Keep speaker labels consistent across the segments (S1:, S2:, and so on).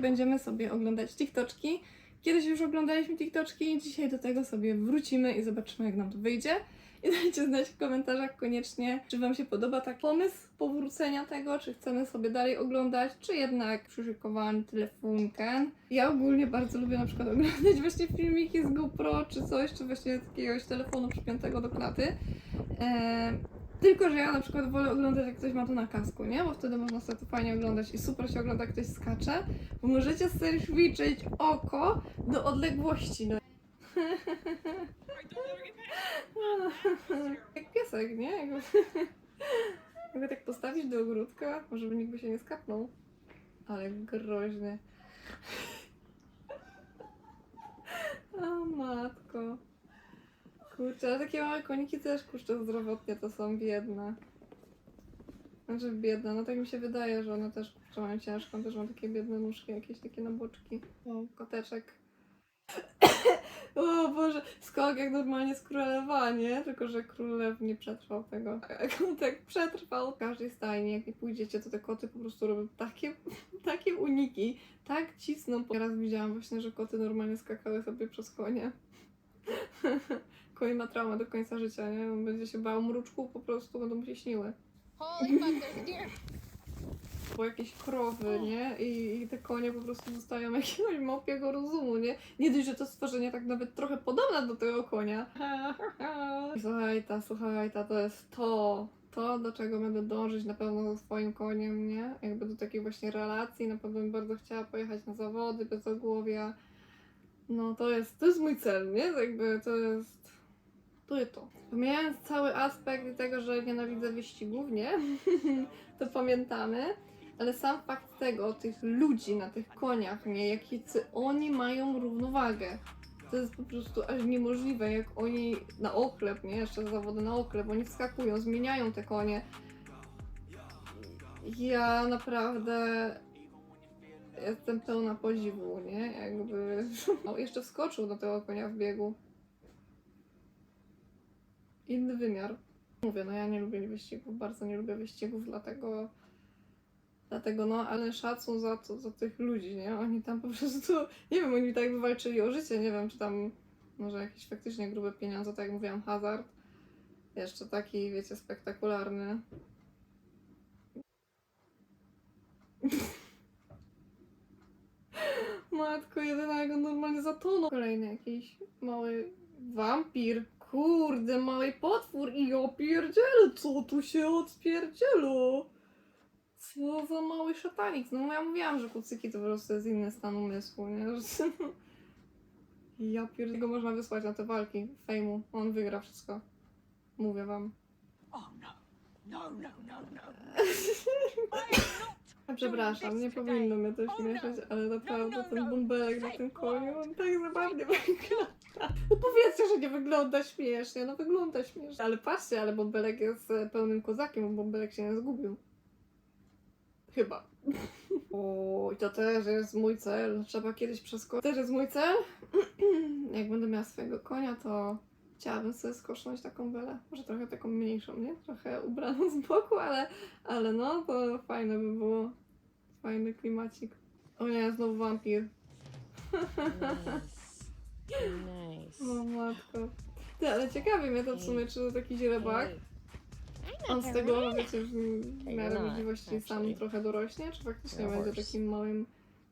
S1: Będziemy sobie oglądać TikToczki. Kiedyś już oglądaliśmy TikToczki, dzisiaj do tego sobie wrócimy i zobaczymy, jak nam to wyjdzie. I dajcie znać w komentarzach koniecznie, czy Wam się podoba tak pomysł powrócenia tego, czy chcemy sobie dalej oglądać, czy jednak przyszykowany telefonken. Ja ogólnie bardzo lubię na przykład oglądać właśnie filmiki z GoPro, czy coś, czy właśnie z jakiegoś telefonu przypiętego do klaty. Eee, tylko, że ja na przykład wolę oglądać, jak ktoś ma to na kasku, nie? Bo wtedy można sobie to fajnie oglądać i super się ogląda, jak ktoś skacze, bo możecie sobie ćwiczyć oko do odległości. No. jak piesek, nie? Jakby, jakby tak postawić do ogródka, może by nikt by się nie skapnął. Ale groźny. O matko. Kurczę, ale takie małe koniki też kurczę zdrowotnie to są biedne. Znaczy biedne, no tak mi się wydaje, że one też kurczę mają ciężką, też mam takie biedne nóżki, jakieś takie na boczki. O, koteczek. o Boże, skok jak normalnie z królewa, nie? Tylko, że królew nie przetrwał tego. Kotek przetrwał. W każdej stajni, jak nie pójdziecie, to te koty po prostu robią takie, takie uniki. Tak cisną. Teraz widziałam właśnie, że koty normalnie skakały sobie przez konie. Koń ma traumę do końca życia, nie? On będzie się bał mruczku, po prostu będą mu się śniły.
S2: Holy fuck, there's a deer.
S1: Bo jakieś krowy, nie? I, I te konie po prostu dostają jakiegoś małpiego rozumu, nie? Nie dość, że to stworzenie tak nawet trochę podobne do tego konia. Słuchaj ta, słuchaj ta, to jest to. To, do czego będę dążyć na pewno ze swoim koniem, nie? Jakby do takiej właśnie relacji, na pewno bym bardzo chciała pojechać na zawody bez ogłowia. No to jest, to jest mój cel, nie? Jakby to jest... To to. Pomijając cały aspekt tego, że nienawidzę wyścigów, nie? to pamiętamy. Ale sam fakt tego, tych ludzi na tych koniach, nie? Jakie oni mają równowagę. To jest po prostu aż niemożliwe, jak oni na oklep, nie? Jeszcze zawody na oklep, oni wskakują, zmieniają te konie. Ja naprawdę jestem pełna podziwu, nie? Jakby no, jeszcze wskoczył do tego konia w biegu. Inny wymiar. Mówię, no ja nie lubię wyścigów, bardzo nie lubię wyścigów, dlatego Dlatego no, ale szacun za to, za tych ludzi, nie? Oni tam po prostu, nie wiem, oni tak walczyli o życie, nie wiem, czy tam może jakieś faktycznie grube pieniądze, tak jak mówiłam, hazard. Jeszcze taki, wiecie, spektakularny. Matko, jedyna jak on normalnie zatonął. Kolejny jakiś mały wampir. Kurde, mały potwór i ja pierdzielę, co tu się odpierdzielo? Co za mały szatanik. No ja mówiłam, że kucyki to po prostu jest inny stan umysłu, nie? Że... Ja pierd... go można wysłać na te walki fejmu. On wygra wszystko. Mówię wam.
S3: Oh no. No, no, no, no.
S1: A przepraszam, nie powinno mnie to śmieszać, ale naprawdę ten bąbelek na tym koniu, on tak zabawnie wygląda. No powiedzcie, że nie wygląda śmiesznie, no wygląda śmiesznie. Ale patrzcie, ale bąbelek jest e, pełnym kozakiem, bo bąbelek się nie zgubił. Chyba. O, i to też jest mój cel. Trzeba kiedyś przeskoczyć. Też jest mój cel. Jak będę miała swojego konia, to chciałabym sobie skosznąć taką belę. Może trochę taką mniejszą, nie? Trochę ubraną z boku, ale, ale no, to fajne by było. Fajny klimacik. O nie, znowu wampir.
S2: Nice.
S1: O matko. Ty, ale ciekawi mnie to w sumie, czy to taki źrebak. On z tego, wiecie, w miarę możliwości sam trochę dorośnie, czy faktycznie
S2: No
S1: będzie takim małym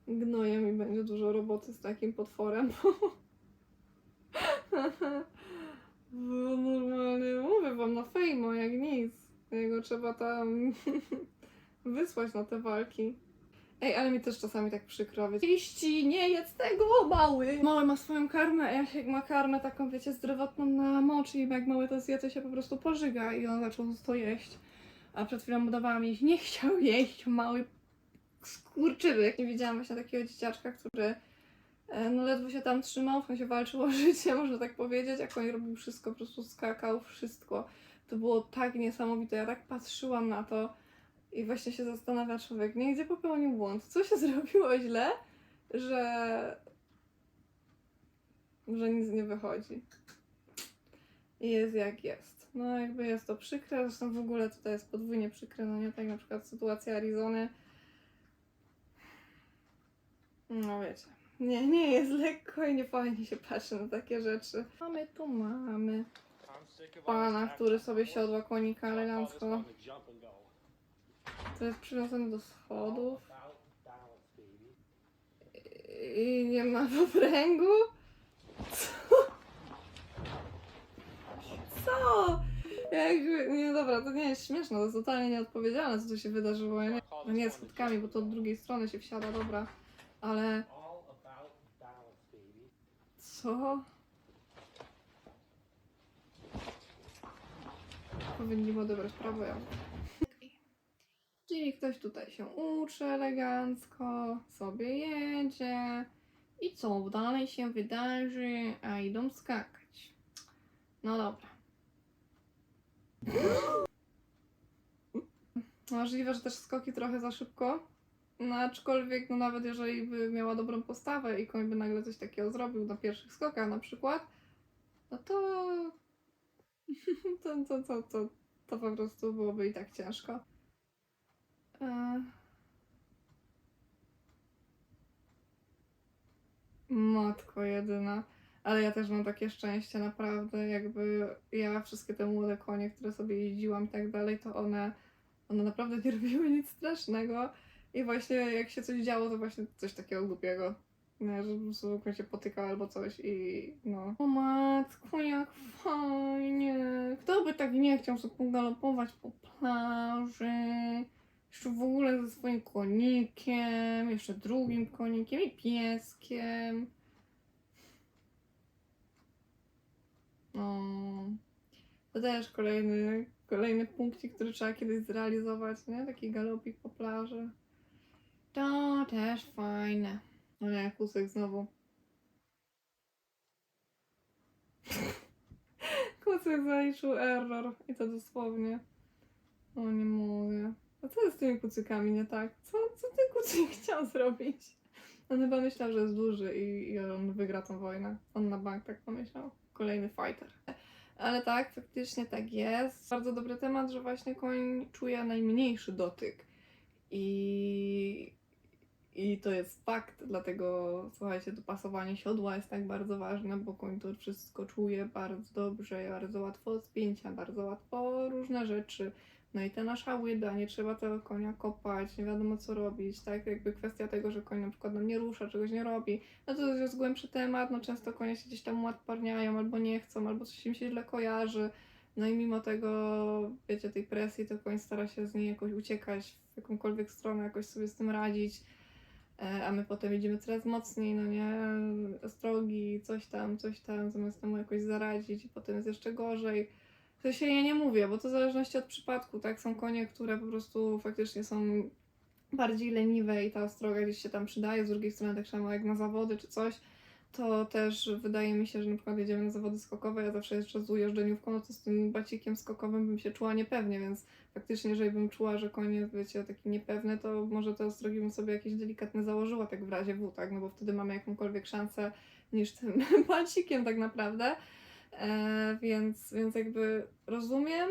S1: gnojem i będzie dużo roboty z takim potworem? Bo normalnie mówię wam na fejmo, jak nic. Jego trzeba tam wysłać na te walki. Ej, ale mi też czasami tak przykro. Wiecie, Iści, nie jedz tego, mały! Mały ma swoją karmę, a jak ma karmę taką, wiecie, zdrowotną na mocz i jak mały to zje, to się po prostu pożyga i on zaczął to jeść. A przed chwilą mu dawałam jeść, nie chciał jeść, mały skurczybyk. Nie widziałam właśnie takiego dzieciaczka, który e, no ledwo się tam trzymał, w sensie walczył o życie, można tak powiedzieć, jak on robił wszystko, po prostu skakał, wszystko. To było tak niesamowite, ja tak patrzyłam na to i właśnie się zastanawia człowiek, nie, gdzie popełnił błąd, co się zrobiło źle, że że nic nie wychodzi. I jest jak jest. No jakby jest to przykre, zresztą w ogóle tutaj jest podwójnie przykre, no nie tak na przykład sytuacja Arizony. No wiecie, nie, nie jest lekko i nie fajnie się patrzy na takie rzeczy. Mamy tu, mamy pana, który sobie siodła konika elegancko. To jest do schodów. I nie ma obręgu? Co? Co? Jakby, nie dobra, to nie jest śmieszne, to jest totalnie nieodpowiedzialne, co tu się wydarzyło. Ja nie, no nie skutkami, bo to od drugiej strony się wsiada, dobra. Ale co? Powinni odebrać prawo jazdy. Czyli ktoś tutaj się uczy elegancko, sobie jedzie. I co dalej się wydarzy? A idą skakać. No dobra. Możliwe, że też skoki trochę za szybko. No aczkolwiek, no nawet jeżeli by miała dobrą postawę i koń by nagle coś takiego zrobił na pierwszych skokach na przykład, no to to, to, to, to, to po prostu byłoby i tak ciężko. E... Matko jedyna. Ale ja też mam takie szczęście, naprawdę. Jakby ja wszystkie te młode konie, które sobie jeździłam i tak dalej, to one, one naprawdę nie robiły nic strasznego. I właśnie jak się coś działo, to właśnie coś takiego głupiego. Nie, że po prostu się potykał albo coś i no. O matko, jak fajnie. Kto by tak nie chciał sobie pogalopować po plaży? Jeszcze w ogóle ze swoim konikiem, jeszcze drugim konikiem i pieskiem. No. To też kolejny, kolejny punkcik, który trzeba kiedyś zrealizować, nie? Taki galopik po plaży. To też fajne. No nie, kusek znowu. Kusek zaliczył error. I to dosłownie. O, nie mogę. A co jest z tymi kucykami nie tak? Co, co ten kucyk chciał zrobić? On chyba myślał, że jest duży i, i on wygra tą wojnę. On na bank tak pomyślał. Kolejny fighter. Ale tak, faktycznie tak jest. Bardzo dobry temat, że właśnie koń czuje najmniejszy dotyk. I, i to jest fakt, dlatego słuchajcie, dopasowanie siodła jest tak bardzo ważne, bo koń to wszystko czuje bardzo dobrze, bardzo łatwo spięcia, bardzo łatwo różne rzeczy. No i ta nasza łyda, nie trzeba tego konia kopać, nie wiadomo co robić, tak? Jakby kwestia tego, że koń na przykład nie rusza, czegoś nie robi, no to jest głębszy temat, no często konie się gdzieś tam uodparniają, albo nie chcą, albo coś im się źle kojarzy. No i mimo tego, wiecie, tej presji, to koń stara się z niej jakoś uciekać w jakąkolwiek stronę, jakoś sobie z tym radzić. E, A my potem idziemy coraz mocniej, no nie, ostrogi, coś tam, coś tam, zamiast temu jakoś zaradzić i potem jest jeszcze gorzej. To się ja nie mówię, bo to w zależności od przypadku, tak? Są konie, które po prostu faktycznie są bardziej leniwe i ta ostroga gdzieś się tam przydaje, z drugiej strony tak samo jak na zawody czy coś, to też wydaje mi się, że na przykład jedziemy na zawody skokowe, ja zawsze jeszcze z ujeżdżeniówką, no to z tym bacikiem skokowym bym się czuła niepewnie, więc faktycznie jeżeli bym czuła, że jest, wiecie, taki niepewny, to może te ostrogi bym sobie jakieś delikatne założyła, tak w razie W, tak? No bo wtedy mamy jakąkolwiek szansę niż tym bacikiem tak naprawdę. E, więc, więc jakby rozumiem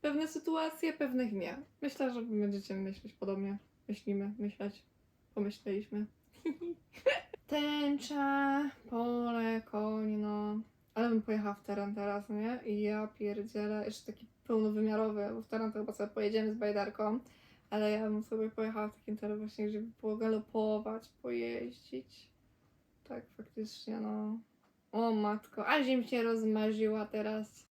S1: pewne sytuacje, pewnych nie. Myślę, że będziecie myśleć podobnie. Myślimy, myśleć, pomyśleliśmy. Tęcza, pole, koń, no. Ale bym pojechała w teren teraz, nie? I ja pierdzielę, jeszcze taki pełnowymiarowy, bo w teren to chyba sobie pojedziemy z bajdarką, ale ja bym sobie pojechała w takim teren właśnie, gdzie by było galopować, pojeździć. Tak, faktycznie, no. O matko, a zim się rozmarzyła teraz.